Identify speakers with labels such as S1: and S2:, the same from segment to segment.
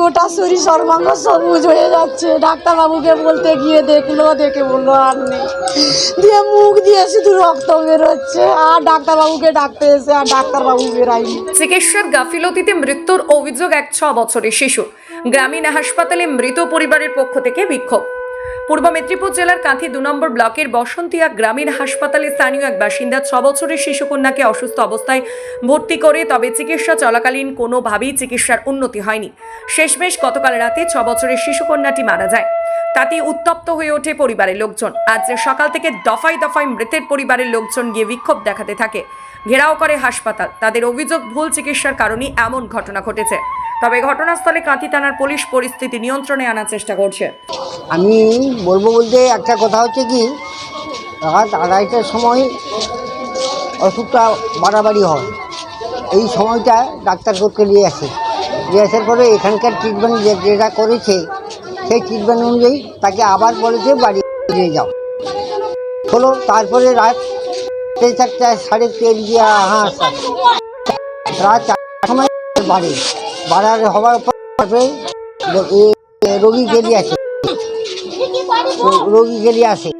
S1: গোটা শরীর সর্বাঙ্গ সবুজ হয়ে যাচ্ছে ডাক্তারবাবুকে বলতে গিয়ে দেখলো দেখে বললো আর নেই দিয়ে মুখ দিয়ে শুধু রক্ত বেরোচ্ছে আর ডাক্তারবাবুকে ডাকতে এসে আর ডাক্তারবাবু বেরাইনি
S2: চিকিৎসার গাফিলতিতে মৃত্যুর অভিযোগ এক ছ বছরের শিশু গ্রামীণ হাসপাতালে মৃত পরিবারের পক্ষ থেকে বিক্ষোভ পূর্ব মেদিনীপুর জেলার কাঁথি দু নম্বর ব্লকের বসন্তিয়া গ্রামীণ হাসপাতালে স্থানীয় এক বাসিন্দা ছ বছরের শিশুকন্যাকে অসুস্থ অবস্থায় ভর্তি করে তবে চিকিৎসা চলাকালীন কোনোভাবেই চিকিৎসার উন্নতি হয়নি শেষমেশ গতকাল রাতে ছ বছরের শিশুকন্যাটি মারা যায় তাতে উত্তপ্ত হয়ে ওঠে পরিবারের লোকজন আজ সকাল থেকে দফায় দফায় মৃতের পরিবারের লোকজন গিয়ে বিক্ষোভ দেখাতে থাকে ঘেরাও করে হাসপাতাল তাদের অভিযোগ ভুল চিকিৎসার কারণে এমন ঘটনা ঘটেছে তবে ঘটনাস্থলে কাঁথি থানার পুলিশ পরিস্থিতি নিয়ন্ত্রণে আনার চেষ্টা করছে
S3: আমি বলবো বলতে একটা কথা হচ্ছে কি রাত আড়াইটার সময় অসুখটা বাড়াবাড়ি হয় এই সময়টা ডাক্তার করতে নিয়ে আসে নিয়ে আসার পরে এখানকার ট্রিটমেন্ট যে যেটা করেছে সেই ট্রিটমেন্ট অনুযায়ী তাকে আবার বলেছে বাড়ি নিয়ে যাও হলো তারপরে রাত চারটা সাড়ে তেল দিয়ে হ্যাঁ রাত চারটার সময় বাড়ে বাড়ার হওয়ার পরে রোগী বেরিয়ে আছে রোগীকে নিয়ে আসে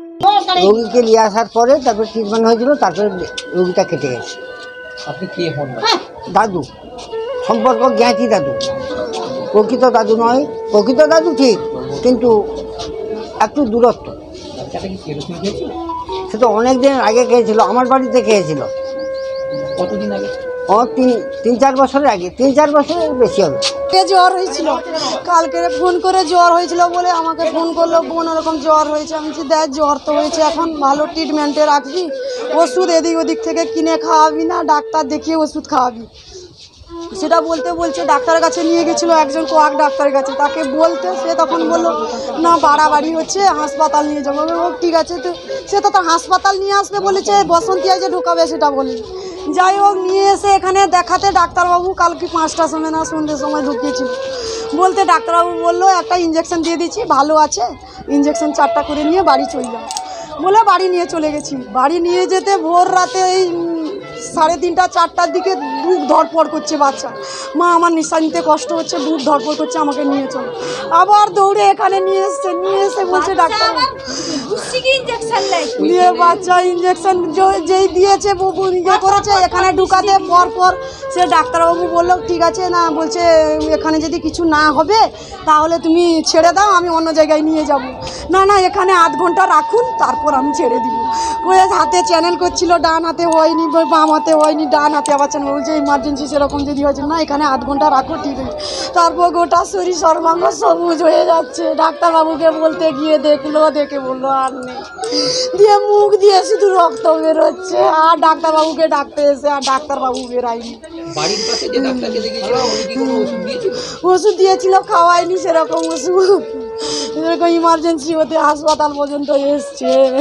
S3: রোগীকে নিয়ে আসার পরে তারপরে ট্রিটমেন্ট হয়েছিল তারপরে রোগীটা কেটে গেছে
S4: আপনি কে হন হ্যাঁ।
S3: দাদু সম্পর্ক জ্ঞাতি দাদু প্রকৃত দাদু নয় প্রকৃত দাদু ঠিক কিন্তু একটু দূরত্ব সে তো অনেক দিন আগে খেয়েছিল আমার বাড়িতে খেয়েছিল কতদিন আগে ও তিন তিন চার বছরের আগে তিন চার বছরের বেশি হবে
S1: কে জ্বর হয়েছিল কালকে ফোন করে জ্বর হয়েছিল বলে আমাকে ফোন করলো বোন ওরকম জ্বর হয়েছে আমি বলছি দেখ জ্বর তো হয়েছে এখন ভালো ট্রিটমেন্টে রাখবি ওষুধ এদিক ওদিক থেকে কিনে খাওয়াবি না ডাক্তার দেখিয়ে ওষুধ খাওয়াবি সেটা বলতে বলছে ডাক্তারের কাছে নিয়ে গেছিলো একজন কোয়াক ডাক্তারের কাছে তাকে বলতে সে তখন বললো না বাড়াবাড়ি হচ্ছে হাসপাতাল নিয়ে যাবো ঠিক আছে তো সে তো তার হাসপাতাল নিয়ে আসবে বলেছে বসন্তী যে ঢোকাবে সেটা বলেনি যাই হোক নিয়ে এসে এখানে দেখাতে ডাক্তারবাবু কালকে পাঁচটার সময় না সন্ধ্যের সময় ঢুকিয়েছিল বলতে ডাক্তারবাবু বললো একটা ইঞ্জেকশন দিয়ে দিচ্ছি ভালো আছে ইঞ্জেকশন চারটা করে নিয়ে বাড়ি চলে যাও বলে বাড়ি নিয়ে চলে গেছি বাড়ি নিয়ে যেতে ভোর রাতে এই সাড়ে তিনটা চারটার দিকে বুক ধরপড় করছে বাচ্চা মা আমার নিঃশ্বাস নিতে কষ্ট হচ্ছে বুক ধরপড় করছে আমাকে নিয়ে চলো আবার দৌড়ে এখানে নিয়ে এসছে নিয়ে এসে বলছে ডাক্তার
S5: মুসিকে ইনজেকশন লাই
S1: নিয়ে বাচ্চা ইনজেকশন যেই দিয়েছে বুবু নিজে করেছে এখানে ঢুকাতে পর পর সে ডাক্তারবাবু বললো ঠিক আছে না বলছে এখানে যদি কিছু না হবে তাহলে তুমি ছেড়ে দাও আমি অন্য জায়গায় নিয়ে যাব না না এখানে আধ ঘন্টা রাখুন তারপর আমি ছেড়ে দিব হাতে চ্যানেল করছিল ডান হাতে হয়নি বাম হাতে হয়নি ডান হাতে আবার চ্যানেল বলছে ইমার্জেন্সি সেরকম যদি হয়েছে না এখানে আধ ঘন্টা রাখো ঠিক আছে তারপর গোটা শরীর সর্বাঙ্গ সবুজ হয়ে যাচ্ছে ডাক্তারবাবুকে বলতে গিয়ে দেখলো দেখে বললো আর নেই দিয়ে মুখ দিয়ে শুধু রক্ত বেরোচ্ছে আর ডাক্তারবাবুকে ডাকতে এসে আর ডাক্তারবাবু বেরায়নি ওষুধ দিয়েছিল খাওয়ায়নি সেরকম ওষুধ এরকম ইমার্জেন্সি হতে হাসপাতাল পর্যন্ত এসছে